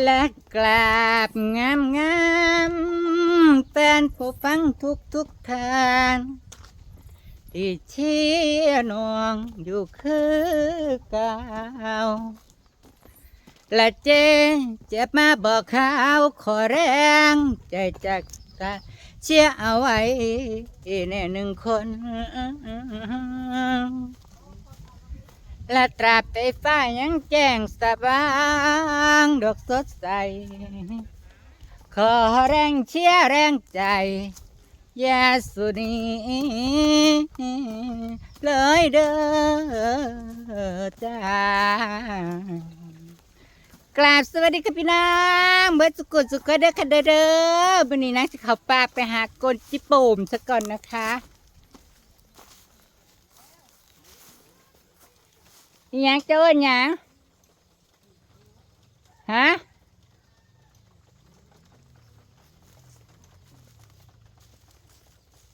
และกราบงามงามแฟนผู้ฟังทุกทุกท่านที่เชียนองอยู่คือเก่าและเจเจ็บมาบอกข่าวขอแรง ใจจากตาเชียเอาไว้แน่หนึ่งคน และตราบไฟฟ้ายังแจ้งสว่างดอกสดใส ขอแรงเชียร์แรงใจยาสุนีเลยเด้อจ้ากราบสวัสดีครับพี่น้องเบิร์สุกุลสุขเด้อค่ะเด้อเด้อวันนี้นะจะเข้าป่าไปหากลจิโป่มซะก่อนนะคะ อิหยังเจอหยังฮะ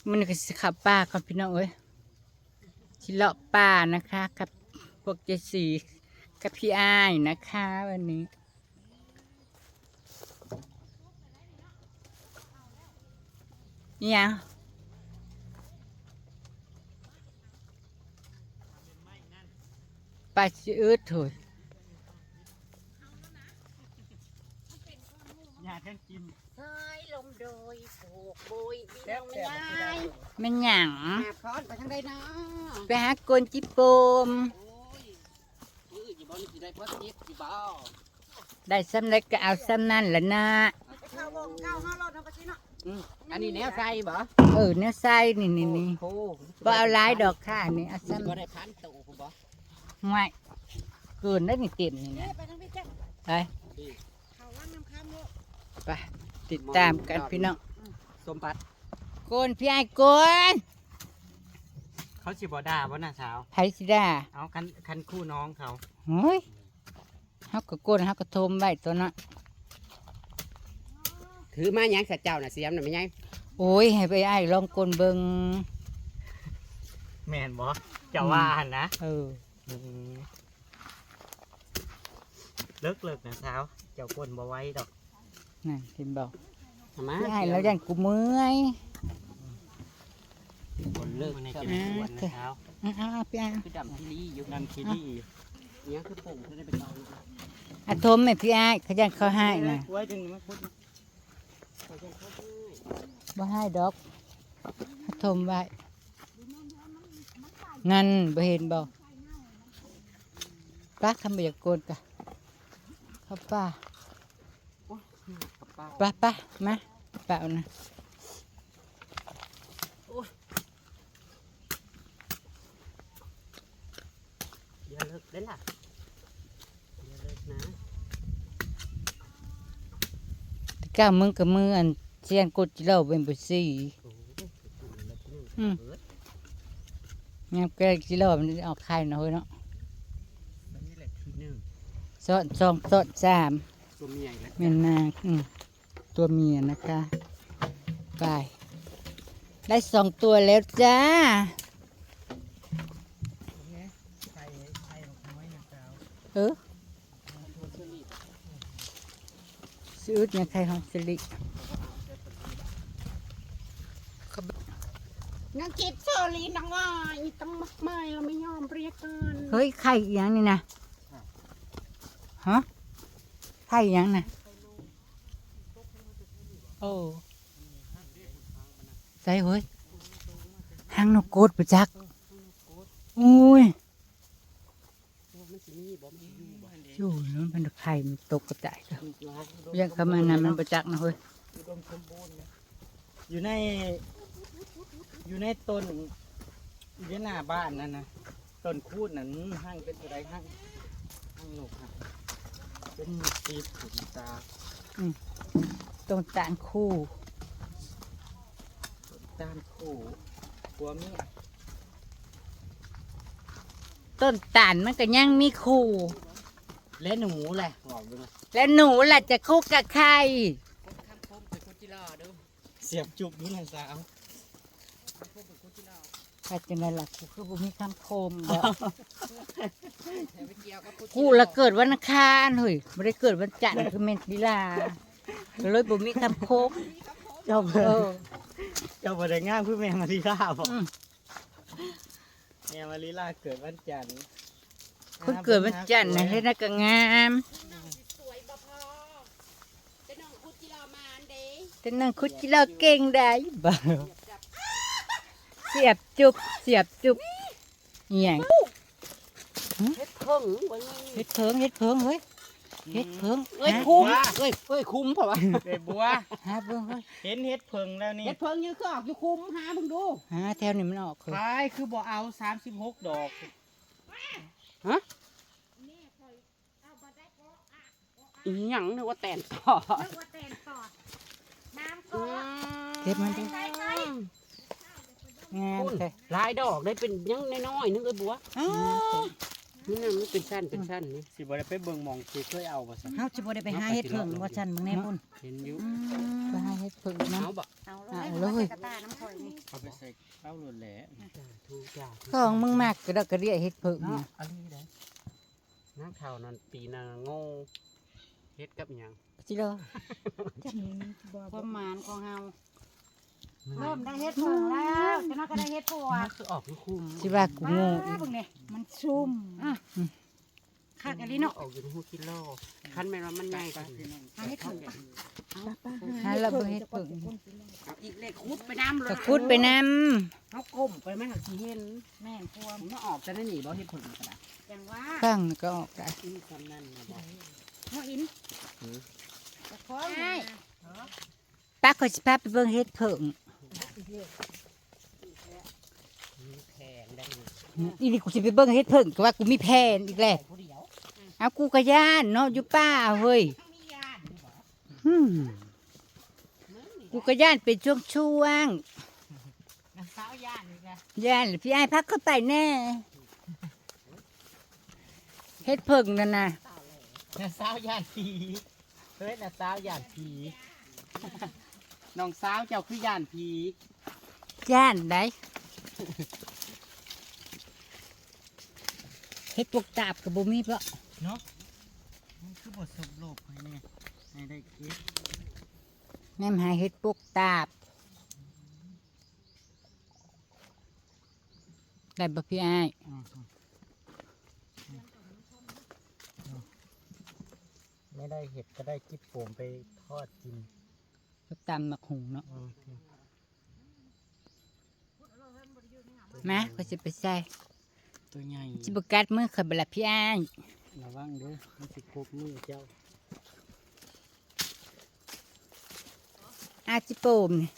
มันก็สขับป่าก่อนพี่น้องเอ้ยชิเลาะป่านะคะกับพวกเจสีกับพี่อ้ายนะคะวันนี้อิหยัง ปลาชิอืดถุยอยากให้กินเฮ้ยลมโดยโบกโบยดีน้องไม่ได้แม่นหยังหาพรไปทางใดเนาะไปหากลจิโปมโอ้ยมืออยู่บนสิได้พดยิบสิบ่ได้สำเร็จก็เอาสำนั่นแหละนะข้าววงข้าวห้ารถเอาไปสิเนาะอันนี้แนวใส่บ่เออเนื้อไส้นี่นี่นี่โอ้บ่เอาหลายดอกค่ะนี่เอาบ่ซ้ำได้พันตู่ผมบ่ ไม่เกินได้นี่เต็มนี่นะไปทางพี่แจ๊คไปข้าวว่างน้ำข้ามโลกไปติดตามกันพี่น้องสมบัติโกนพี่ไอ้โกนเขาสิบ่ด่าบ่น่ะสาวไผสิได้เอาคันคันคู่น้องเขาเฮ้ยเฮาก็โกนเฮาก็โทมไว้ตัวนั้นถือมาหยังสัตว์เจ้าน่ะเสียมน่ะไม่ใช่โอ้ยให้ไปไอ้ลองโกนเบิงแม่นบ่เจะว่าหั่นนะเอออืม เลิกเลิกนะสาว เจ้าก้นบ่ไหว้ดอกนั่นเห็นบอกมาพี่ไอ้แล้วยันกูเมื่อยคนเลิกมันในเจ้าเจ็บปวดนะสาวอ้าวๆพี่ไอ้คือดำที่ลีอยู่นั่นคิดดีเนี้ยคือปุ่งคือได้เป็นเราอาโทมให้พี่ไอ้เขายันเขาให้นะไว้จึงมาพูดบ่ให้ดอกอาโทมไว้นั่นบ่เห็นบ่ ป้าคำบ่อยากโกนกะเข้าป้ากับป้าป้าป้ามาเปล่านะอย่าเลิกได้ล่ะอย่าเลิกนะตะก้ามึงกับมืออันเชียนกดจิเล่าเป็นบุษีโอ้ยเลิกนึ่งอืมเบิดงามแกจิเล่ามันออกไข่นะเฮ้ยเนาะ อันนี้แหละที่หนึ่ง สอนสองสอนสามตัวเมียอีกแล้วแม่นนางอืมตัวเมียนะคะ ไป ได้สองตัวแล้วจ้าไข่ไข่น้อยนะสาวเออซื้อเนี่ยใครของสิรินังกิดโซลีนังว่าอีตั้งมากมายเราไม่ยอมเรียกกัน เฮ้ย ไข่อีหยังนี่นะ ฮะไข่อีหยังนะโอ้ใส่เฮ้ยหางนกกดประจักอุ้ยมันสิมีบ่มันสิอยู่บ่อยู่แล้วมันเป็นไข่มันตกกระจายเลยอยู่ฮะยังกำมันนั้นมันประจักนะเฮ้ยอุดมสมบูรณ์นะอยู่ใน อยู่ในต้นอยู่ในหน้าบ้านนั่นนะต้นคูดนั่นห้างเป็นอะไรห้างห้างหนกครับ เป็นตีบขุนตาตรงตานคู่ด้านคู่หัวเมียต้นตาลมันก็ยังมีคู่ และหนูแหละบอกดูนะแล้วหนูล่ะจะคู่กับใครคนคำคมเป็นคนจิรอเด้อเสียบจุกนี่นะสาว คำคมเป็นคนจิรอ ถ้าจังไดล่ะกูคือบ่มีคำคมบ่กูละเกิดวันอังคารเฮ้ยบ่ได้เกิดวันจันทร์คือแม่นลีลาก็เลยบ่มีคำคมเจ้าเอเบิ่งอเจ้าบ่ได้งามคือแม่มารีลาบ่อืม แม่มารีลาเกิดวันจันทร์คนเกิดวันจันทร์น่ะเฮ็ดน่ะก็งามสวยบ่พอจะน้องคุดจิรอมานเด้ แต่นั่งคุดกินเหล้าเก่งได้บ่ เสียบจุบเสียบจุบอหย่างเฮ็ดเพิ่งบ่นี่เฮ็ดเพิงเฮ็ดเพิงเฮ้ยเฮ็ดเพิงเอ้ยหาคุ้มเอ้ยเอ้ยคุ้มเพราะว่าเอ้ยบัวหาเบิ่งเฮ้ยเห็นเฮ็ดเพิงแล้วนี่เฮ็ดเพิ่งยังคือออกอยู่คุ้มหาเบิ่งดูหาแถวนี้มันออกคือขายคือบ่เอา36ดอกอีหยังนึกว่าแต่นต่อเก็บมันดิ งามคุณแท้หลายดอกได้เป็นยังน้อยๆนึงเอ้ยบัวอ้าวนี่นั่นมันเป็นสั้นเป็นสั้นนี่สิบ่ได้ไปเบิ่งหมองที่เคยเอาบ่ซั่นเฮาสิบ่ได้ไปหาเฮ็ดเพิงว่าซั่นมึงแน่พุ่นเห็นอยู่ไปหาเฮ็ดเพิงนะ เอาบ่เอาเลยเอาไปใส่เต้าหลุดแหละจ้าถูกจ้าของมึงมากก็ดอกกระเดียเฮ็ดเพิงเนาะนะอันนี้ได้น้ำข้าวนั่นปีน่ะโง่เฮ็ดกับหยังสิเด้อความหมานของเฮา เริ่เริ่มมได้เฮ็ดเพิ่งแล้วจะน่าก็ได้เฮ็ดปวดคือออกคือคุมสิว่ากูโง่อีอ้ากเบิ่งนี่มันชุ่มอะคักอันนี้เนาะออกอยู่ในหัวกิโลคันแม่นว่ามันใหญ่กว่านี้หาเฮ็ดเพิ่งหาแล้วบ่เฮ็ดเพิงเอาอีกเลขคุดไปน้ำเลยก็ขุดไปนำเอาก้มไปไหมหักสีเห็นแม่นพวมผมก็ออกจะได้หนีบ่เฮ็ดผลกระดาษอย่างว่าข้างก็ออกได้อีคำนั้นนะบอกเฮาอินจะขอให้ปักก็สิพาไปเบิ่งเฮ็ดเพิง มีแพงได้เลยอีนี่กูสิไปเบิ่งเฮ็ดเพิงก็ว่ากูมีแผนอีกแล้วผู้เดียวเอากูก็ย่านเนาะอยู่ป่าเฮ้ยมียานฮึมกูก็ย่านเป็นช่วงช่วงน้ำสาวยานนี่ค่ะๆย่านแล้วพี่ไอ้ายพักเข้าไปแน่เฮ็ดเพิงนั่นน่ะน่ะสาวย่านผีเฮ้ยน่ะสาวย่านผี น้องสาวเจ้าคือย่านผีย่านได้เฮ็ดปกตาบกับบ่มีเพราะเนาะมันคือบ่สมโลกให้แน่ให้ได้เก็บแม่มหาเฮ็ดปกตาบได้บ่พี่ไอ้ายอืมไม่ได้เห็ดก็ได้กิ๊บโป่มไปทอดกิน ก็ตำมักหุงเนาะอืมมาก็สิไปใส่ตัวใหญ่สิบ่กัดมือข่อยบ่ล่ะพี่อ้ายระวังเด้อมันสิครบมือเจ้าอาจิโปมนี่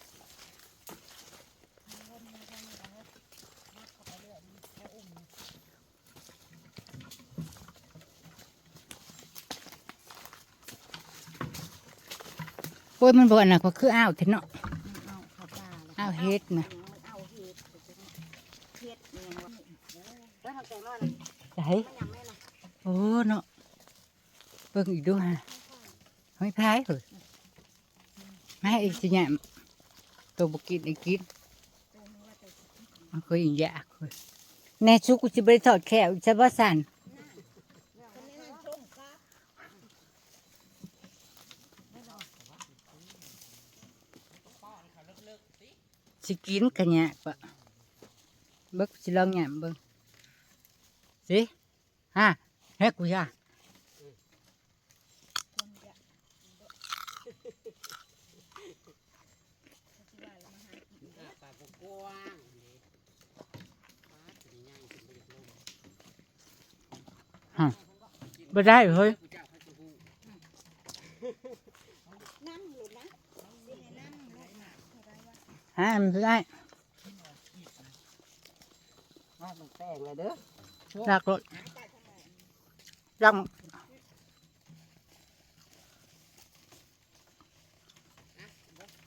โอ้ยมันบ่อันน่ะก็คืออ้าวเถอะเนาะเอาเข้าป่าเลยอ้าวเฮ็ดน่ะเอาเฮ็ดเฮ็ดเองว่าแล้วทำแกงน้อยนะไสมันยังไม่นะโอ้เนาะเบิ่งอีกดูฮะไม่พายเหรอมาอีกสิเนี่ยตัวบุกินอีกกินมันก็ยิ่งยากเลยแน่ชุกกูจะไปถอดแขวใช่ป่ะสัน สิกินกันเนี่ยปะเบิกสิลองเนี่ยเบิ่งสิฮะเฮ้กูย่าปลาบกว้างนี่ปลาตัวใหญ่จนบ่อยากลงบ่ได้เฮ้ย ผู้เจ้าพระเจ้าฮู้ นั่งอยู่นะ ฮะมันบ่ได้ว่ามันแป้งเลยเด้อลากรถลัง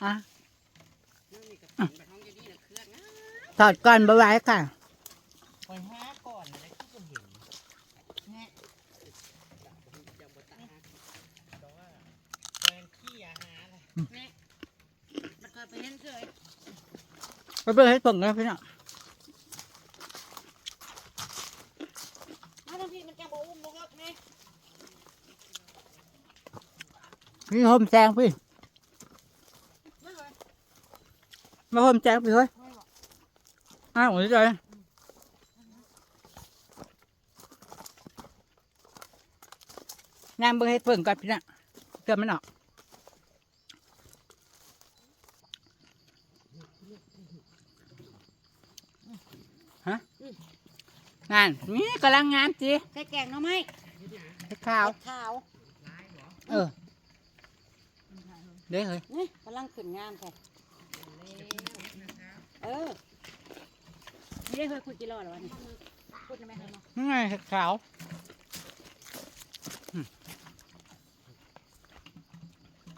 อะนั่นนี่กับเป็นแบบท้องอยู่นี่นะเครื่องนะถอดก่อนบ่ไหว้ค่ะ เบิ่งให้เบิ่งนะพี่เนี่ยพี่หอมแซงพี่มาหอมแซงพี่เฮ้ยอ้าวหัวใจนี่นเบิ่งให้เบิ่งกันพี่เนี่ยเตือไมันออก งานนี่กำลังงานจีใส่แกงหน่อไม้ให้ข้าว ขาวเออเด้เฮ้ยนี่กำลังขึ้นงามแท้เออนี่ได้เคยคุยกี่รอบแล้ววะนี่พูดได้ไหมคะเนาะนี่ไงเห็ดขาวอืม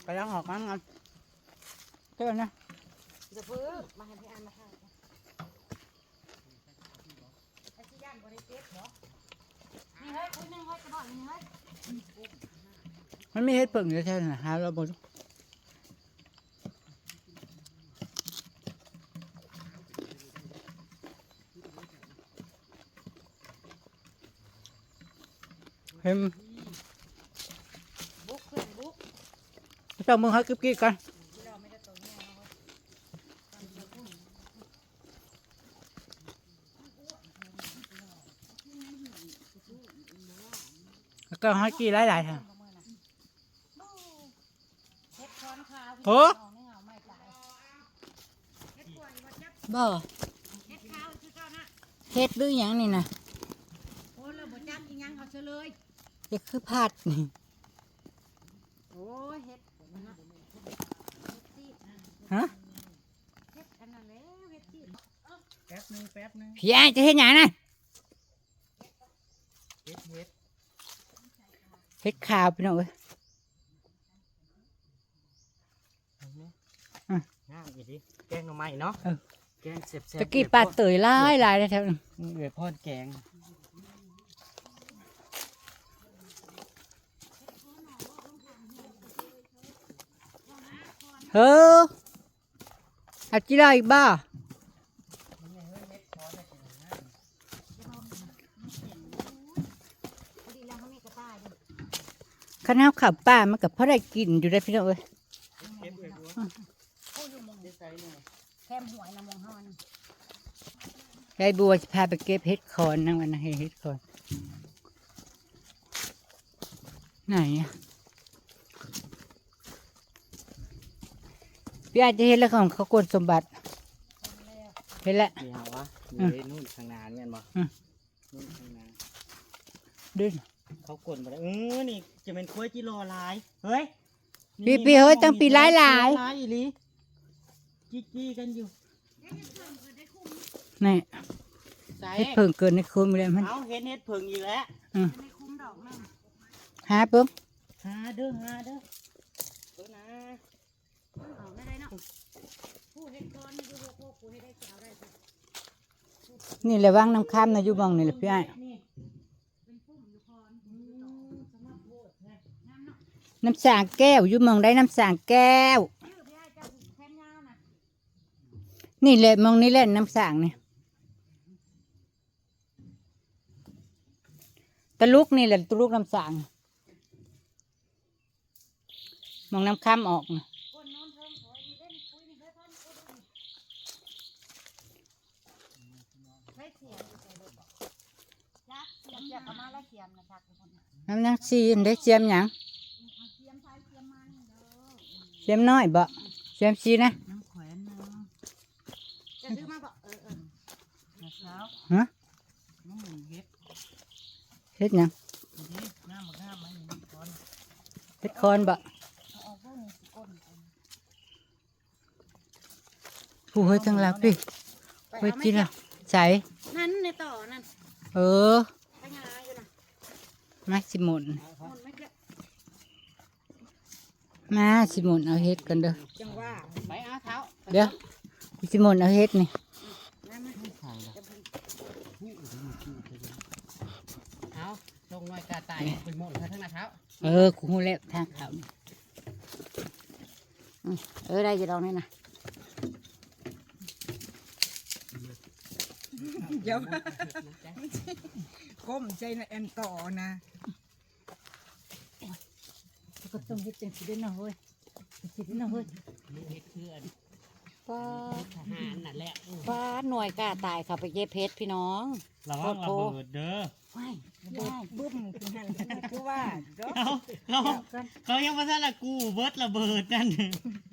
ไปล้างหอกน้ำกันเจ้านะจะฟื้นมาให้พี่อันมาทานไอ้ที่ย่า นบริเก็บเหรอนี่เฮ้ยคุยนึงเฮ้ยจะบอกนี่เฮ้ยมันไม่เห็ดเปิ่งอยู่ใช่ไหมหาเราบนเห็นบุกขึ้นบุกเจ้ามึงให้กิ๊บกิ๊กกัน แล้วก็ให้กี่หลายๆทางเฮ็ดค้อนขาวโอ้เอาไม่เอาไม่จ่ายบ่เฮ็ดขาวคือเจ้านะเฮ็ดหรือหยังนี่นะโอ้เราบ่จักอีหยังเอาเฉลยเฮ็ดคือพาดนี่โอ้ยเฮ็ดอันนั้นนะเฮ็ดที่ฮะเฮ็ดอันนั้นแล้วเฮ็ดที่แป๊บหนึงแป๊บหนึงพี่ไอ้จะเฮ็ดหยังนะ เฮ็ดเฮ็ด เฮ็ด ข้าวพี่น้องเอ้ยเอาเนี่ยอะงามอีดิแกงหน่อไม้เนาะเออแกงเสร็จๆตะกี้ปลาเตยหลายหลายเลยแถวนั้นเดือดพอดแกงเฮ้อเอาจีได้อีกบ่พอดีแล้วเขามีกระต่ายด้วย ข้าวหน้าข้าวป้ามันกับพ่อได้กินอยู่ได้อพี่น้องเอ้ยเก็บเลยบัวเขาอยู่หมองได้ใส่เนี่ยแคมหวยนะหมองเฮานี่ยายบัวจะพาไปเก็บเห็ดคอนนั่งวันนะเห็ดคอน ไหนอะพี่อาจจะเห็นแล้วของเขากดสมบัติเห็นแล้วมีเอาวะอืมีมนู่นข้างหน้าเนี่ยบ่อืมนู่นข้างหน้าดึง เขากดมาแล้วเออนี่จะเป็นกล้วยจิโรลายเฮ้ยพี่นี่พี่เฮ้ยต้องปีหลายหลายลายอีหลีจี้จี้กันอยู่นี่ใส่เห็ดเพิ่งเกินในคืนไปเลยมันเอาเห็นเห็ดเพิงอีกแล้วไม่คุ้มดอกนึงหาปุ๊บหาเด้อหาเด้อเด้อนะเอาไม่ได้เนาะผู้เฮ็ดก้อนนี่อยู่โคกผู้เฮ็ดได้สาวได้สินี่แหละว่างน้ำข้ามนะอยู่บ้องนี่แหละพี่ไอ้ น้ำสางแก้วอยู่เมองได้น้ำสางแก้วชื่อพี่เจ้าแคมยมองนี่แหละน้ำสางเนี่ยตะลุกนี่แหละตะลุกน้ำสาง มองน้ำข้ามออกนะ คนนอนเทิงถอยนี่เล่นคุยนี่เฮ้ยพ่อนคุยนี่ใช้เสียมอยู่ใส่รถบอกยักษ์เสียมจะเอามาแล้วเสียมนะชักทุกค นน่ะน้ำนักซีนได้เจียมหยังเอาเสียมใช้เสียมมันเด้อเจียมน้อยบ่เจียมซีนะน้ำแขวนนะจะซื้อมาบอกเออเออนะเช้าฮะน้ำหมูเห็ดเฮ็ดหยังนี่น้ำมันน้ำมันนี่ก่อนเฮ็ดคอนบ่เอาออกพวกนี้สิก้นเอาผู้เฮ้ยทั้งหลักดิไปเฮ้ยเอาจีไม่ละใส่นั่นในต่อนั่นเออไปงาอยู่นะ มาสิหมุนมันไม่เก็บมาสิหมุนเอาเฮ็ดกันเด้อจังว่าไปเอาเท้าเดี๋ยวสิหมุนเอาเฮ็ดนี่นั่นนะใส่ละจะเป็นเอาลงหน่อยกาตายเป็นหมดทั้งหน้าเท้าเออกูฮู้แล้วทางเขานี่เออได้จะลองนี่นะ เดี๋ยวก้มใจนะแอนต่อนะก็ต้องเฮ็ดจังซี่เด้อเนาะเฮ้ยจังซี่เด้อเนาะเฮ้ยเฮ็ดคืออันป้าทหารนั่นแหละเออป้าหน่วยกล้าตายค่ะไปเย็บเพชรพี่น้อง ระวังระเบิดเด้อไม่ได้บึ้มคือหันคือว่าเด้อเขาเขาเขายังมาทันละกูเบิดระเบิดนั่น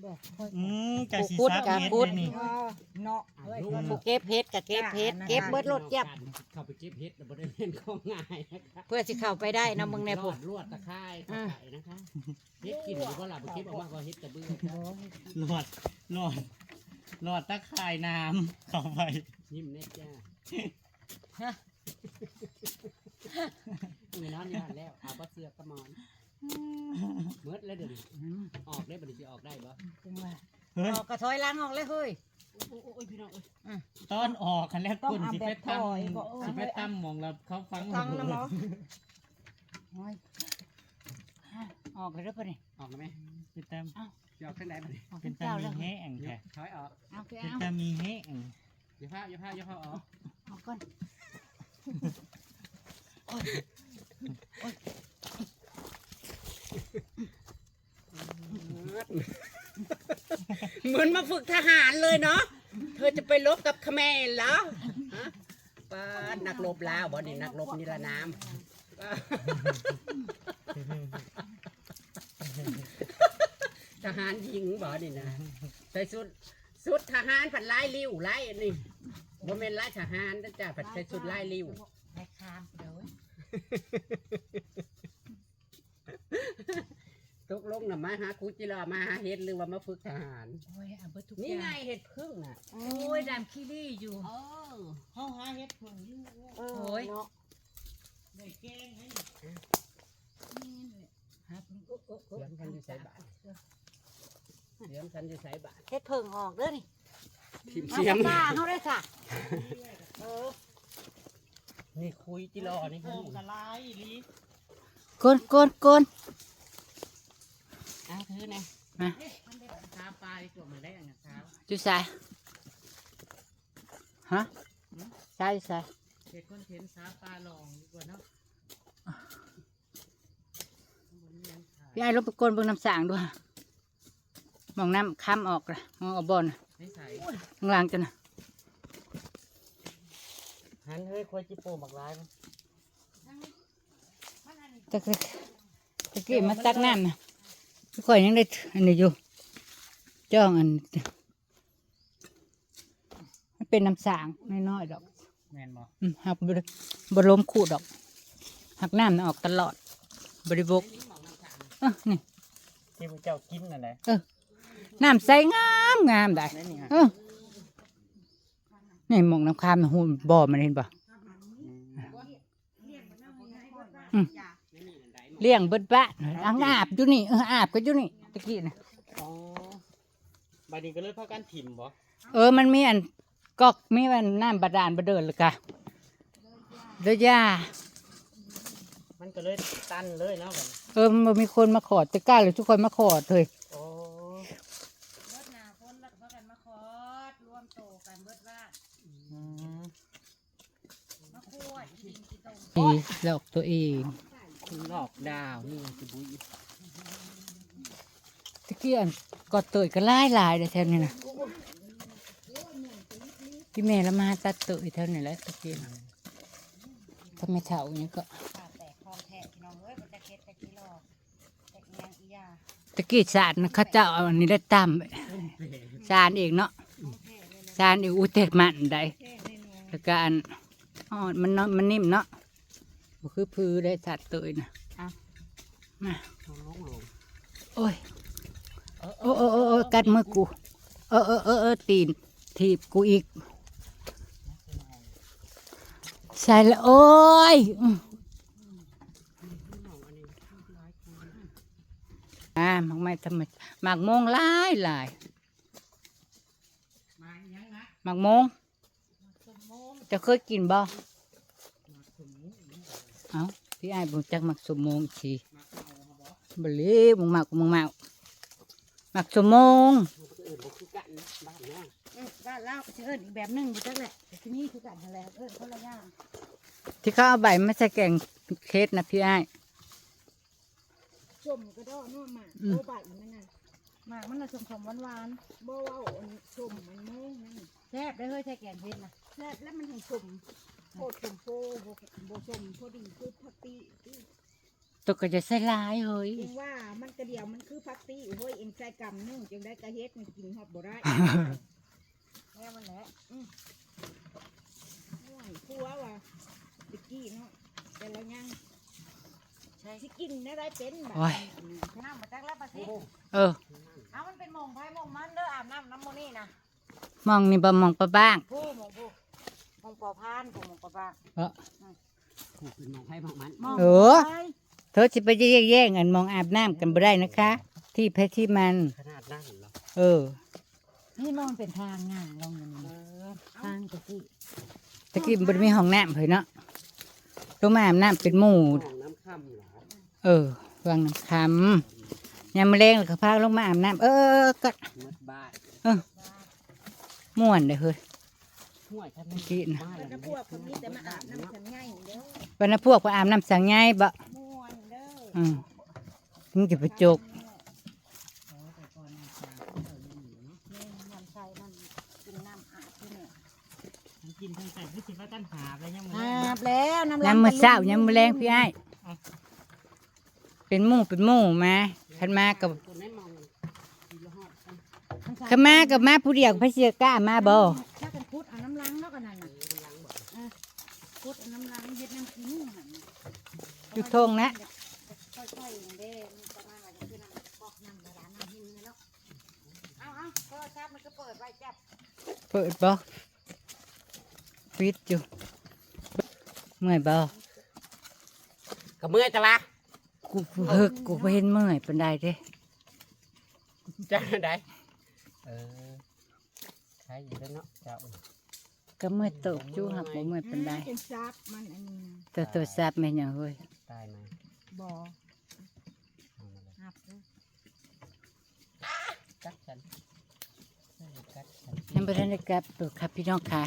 บอกค่อยอืมกะสิพูดซับกะเฮ็ดพูดเลยนี่เออเนาะเฮ้ยผู้เก็บเพชรกับเก็บเพชรเก็บเบิดรถเจ็บเข้าไปเก็บเห็ดแต่บ่ได้เล่นของง่ายนะคะเพื่อสิเข้าไปได้นะมึงในรผู้อดลวดตะไคร้ตะไคร้นะคะเฮ็ดกินหรือว่าหลับไปเก็บออกมาก็เฮ็ดกระเบื้องจ้ะหลอดหลอดหลอดตะข่ายน้ำเข้าไปยิ้มแน่จ้า มือนอนอยู่หันแล้วเอาบ่เสือกกระมอนเมิดแล้วเดี๋ยวนี้ออกได้บ่ได้สิออกได้บ่จังว่าเฮ้ยออกกระถอยหล้างออกเลยเฮ้ย โอ้โอ้ยพี่น้องเอ้ยตอนออกคันแรกคุณสิไปตั้มสิไปตั้มมองแล้วเขาฟังฟังนะหมอโอ้ยออกเลยเด้อปะนี่ออกแล้วไหมไปตั้มจะออกทางไหนบ่นี่ออกเป็เป็นนตาเจ้ามีแล้วแห้งแท้ถอยออกเอาไปเป็นเอาตามีแห้งอย่าพาอย่าพาอย่าพาออกเอาก่อน เหมือนมาฝึกทหารเลยเนาะ เธอจะไปลบกับเขมรเหรอป้าดนักรบลาวบ่นี่นักรบนิรนามทหารหญิงบ่นี่นะใส่สุดสุดทหารผัดลายริ้วลายอันนี้ บ่แม่นลายทหารนะจ้ะผัดใส่สุดลายริ้วแม่คามเดี๋ยวเว้ยตกลงน่ะมาหาครูจิรามาหาเฮ็ดหรือว่ามาฝึกทหาร โอ้ยเอาเบิดทุกนี่อย่างไงเฮ็ดพึ่งน่ะโอ้ยดำขี้รี่อยู่ เออเฮาหาเฮ็ดผลอยู่โอ้ยได้แกงให้ฮะเสียงคันอยู่ใส่บาทเสียงคันอยู่ใส่บาทเฮ็ดเพิ่งออกเด้อนี่ ทิมเอาเสียง ป้าเขาได้ค่ะนี่คุยจิรอนี่เพิ่พึ่มงกะลายอีหลีกนกนกนอ้าวถือไงมาข้าปลาตัวมาได้อันนะครัจุใส่ฮะใส่ใส่เฮ็ดคอนเทนต์ซาปลาลองดีกว่าเนาะพี่ไอ้ลบไปกนเบิ่งน้ำสางด้วยมองน้ำค้ำออกละมองเอาบอลน่ะไม่ใส่ ข้างล่างจังนะหันเฮ้ยควายจิโปหมักร้ายมั้ยตะกี้ตะกี้มาตักน้ำนะทุกคนยังได้อันนี้อยู่จ้องอันมันเป็นน้ำสางน้อยๆดอกแม่นบ่อืมหักบริบล้มขูดดอกหักน้ำน่ะออกตลอดบริบกเออนี่ที่พระเจ้ากินนั่นแหละ น้ำใสงามงามได้นั่นนี่ฮะเออนี่หมองน้ำคามน่ะหุ่นบ่อมันเห็นปะไม่มีอันใดหมดเลี้ยงเบิดบ้านอ่างอาบอยู่นี่เอออาบก็อยู่นี่ตะกี้นะอ๋อบัดนี้ก็เลยพากันถิ่มบ่เออมันมีอันกอกมีอันน้ำบาดาลบาเดินเลยกะเด้อย่ามันก็เลยตันเลยเนาะบัดนี้เออมันบ่มีคนมาขอดตะกร้าเลยทุกคนมาขอดเลย โอ้ เบิดหน้าคนแล้วก็พากันมาคอดรวมโตกันเบิดว่า อืม มาคั่วกินกินตรง ดี หลอกตัวเองคุณหลอกดาวนี่ไงสิบุยตะเกี้อันกอดเตยก็หลายลายเลยแถวนี้นะพี่แม่ละมาตัดเตยแถวนี้แหละตะเกี้น่ะก็ไมเท่าอย่างนี้ก็ขาแตกคองแทะพี่น้องเอ้ยก็ตะกี้สารเขาเจ้าอันนี้ได้ตั้มสารเองเนาะสารเองอุเตกมันได้แล้วก็อันอ๋อมันมันนิ่มเนาะ บ่คือพื้ได้สัตว์เตยนะเอามาเขาลงลงโอ้ยโอ้โอ้โอ้โอ้กัดมือกู เออเออเออเออตีนถีบกูอีก ใส่ละโอ้ยอื้ออ่าหมากไม้ทำไมหมากโมงหลายหลายมาอีหยังนะหมากโมงจะเคยกินบ่ เอาพี่ไอ้บุจักหมักสมงอีกทีบลีมึงหมักมึงหมักหมักสมงบ้านเล่าก็สิเอิ้นอีกแบบหนึงบ่จักแหละที่นี่คือกันแหละเอิ้นคนละย่างที่เขาเอาใบไมาใส่แกงเคสนะพี่ไอ้ชมก็ได้เนาะหมากโบใบมันน่ะหมากมันน่ะสมๆหวานบ่เว้าอันชมมันโม่นั่นแซ่บได้เฮ้ยใส่แกงเผ็ดนะแซ่บแล้วมันถึงชม โคตรชมโพบ่บ่ชมพอดีคือพักตีตกก็จะใส่ลายเฮ้ยเองว่ามันกระเดียวมันคือพักตีเฮ้ยเองใส่กำนึ่งจึงได้กระเฮ็ดมันกินฮอดบ่ได้แม่มันแหละโอ้ยผัวว่ะตะกี้เนาะแต่เรายังใช่สิกินได้เป็นแบบน้ำมาจักแล้วปะสิเออเอามันเป็นหมงไผ่หมงมันเด้ออาบน้ำน้ำโมนี่นะมองนี่บ่มองปะบ้างผู้ม ปอพานผู้หมงปอบ้างเออ ผูกเป็นหมองให้หมองมันหมงเออไผ่เธอจะไปแย่งแย่งอันมองอาบน้ำกันบ่ได้นะคะ ที่เพชรที่มัน ขนาดนั้นเหรอเออนี่มันเป็นทางง่ายลงอย่างนี้ทางตะกี้ตะกี้มันบ่ได้มีห้องน้ำเผยเนาะลงมาอาบน้ำเป็นหมู่ห้องน้ำค่ำเหรอเออวางน้ำคำยามมะเร็งแล้วก็พาลงมาอาบน้ำเออก็มืดบ้านม่วนเลยเฮ้ย ห่วยถ้าตะกี้นะบ้านแล้วก็พวกคนนี้แต่มาอาบน้ำฉันง่ายเด้อวันนั้นพวกไปอาบน้ำสังไงบ่ม่วนเด้ออืมนี่จะไปจกนี่ยำใส่มันกินน้ำอาบที่เนี่ยกินทั้งแต่ไม่สิว่าตั้นหาไปยังอาบแล้วน้ำยามมื้อเช้ายามมื้อแรงพี่ไอ้ายเป็นหมู่เป็นหมู่มาคันมากับตัวไหนมองดีละหอดกันคันมากับมาผู้เดียวพระเสียกล้ามาบ่ อยู่ทงนะค่อยๆอย่างเด้มันประมาณว่าจะคือน้ำปอกน้ำร้านน้ำหินเนาะเอาเอาโทรศัพท์มันก็เปิดไว้จับเปิดบ่ปิดอยู่เมื่อยบ่ก็เมื่อยแต่ละกูเฮิกกูบ่เห็นเมื่อยปานใดเด้จ้าได้เออใช่อยู่แล้วเนาะเจ้าก็เมื่อยตกอยู่หักบ่เมื่อยปานใดเป็นซับมันอันนี้นะแต่ตัวทราบแม่นหยังเฮ้ย ตายไหมบ่เอามาเลยหับเลยกัดฉันเออกัดฉันยังบ่ทันได้กลับตัวครับพี่น้องค่ะ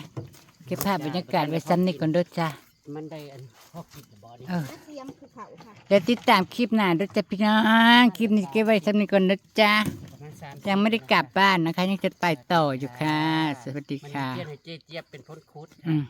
เก็บภาพบรรยากาศไว้ซ้ำนี้ก่อนเด้อจ้ามันได้อันพอกินหรือบอนี่ เออเตรียมภูเขาค่ะ เดี๋ยวติดตามคลิปหน้าเด้อจ้าพี่น้อง คลิปนี้เก็บไว้ซ้ำนี้ก่อนเด้อจ้าประมาณสามยังไม่ได้กลับบ้านนะคะ ยังจะไปต่ออยู่ค่ะ สวัสดีมันค่ะเจียนให้เจ๊เจี๊ยบเป็นพ้นคุดอืค่ะม